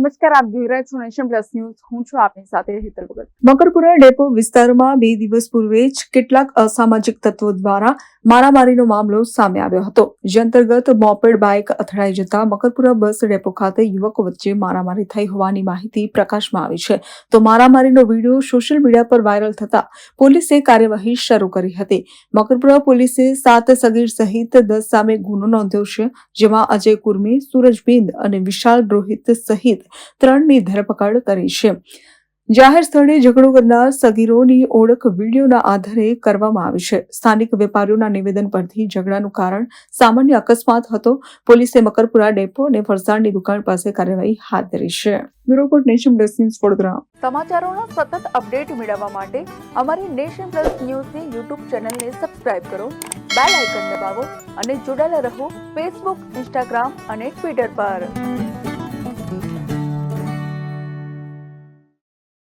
નમસ્કાર, આપ જોઈ રહ્યા છો નેશન પ્લસ ન્યૂઝ. હું છું આપની સાથે હેતલ ભગત. મકરપુરા ડેપો વિસ્તારમાં બે દિવસ પૂર્વે જ કેટલાક અસામાજિક તત્વો દ્વારા મારામારીનો મામલો સામે આવ્યો હતો. જે અંતર્ગત મોપેડ બાઇક અથડાઈ જતા મકરપુરા બસ ડેપો ખાતે યુવકો વચ્ચે મારામારી થઈ હોવાની માહિતી પ્રકાશમાં આવી છે. તો મારામારીનો વીડિયો સોશિયલ મીડિયા પર વાયરલ થતા પોલીસે કાર્યવાહી શરૂ કરી હતી. મકરપુરા પોલીસે સાત સગીર સહિત દસ સામે ગુનો નોંધ્યો છે, જેમાં અજય કુર્મી, સુરજબિંદ અને વિશાલ રોહિત સહિત ત્રણની ધરપકડ કરી છે. જાહેર સ્થળે ઝઘડો કરનાર સગીરોની ઓળખ વિડીયોના આધારે કરવામાં આવી છે. સ્થાનિક વેપારીઓના નિવેદન પરથી ઝઘડાનું કારણ સામાન્ય અકસ્માત હતો. પોલીસે મકરપુરા ડેપો અને ફરસાણની દુકાન પાસે કાર્યવાહી હાથ ધરી છે. Bureau report nation plus news Vadodara. સમાચારોનો સતત અપડેટ મેળવવા માટે અમારી નેશન પ્લસ ન્યૂઝની યુટ્યુબ ચેનલને સબસ્ક્રાઇબ કરો, બેલ આઇકન દબાવો અને જોડાયેલા રહો ફેસબુક, ઇન્સ્ટાગ્રામ અને ટ્વિટર પર.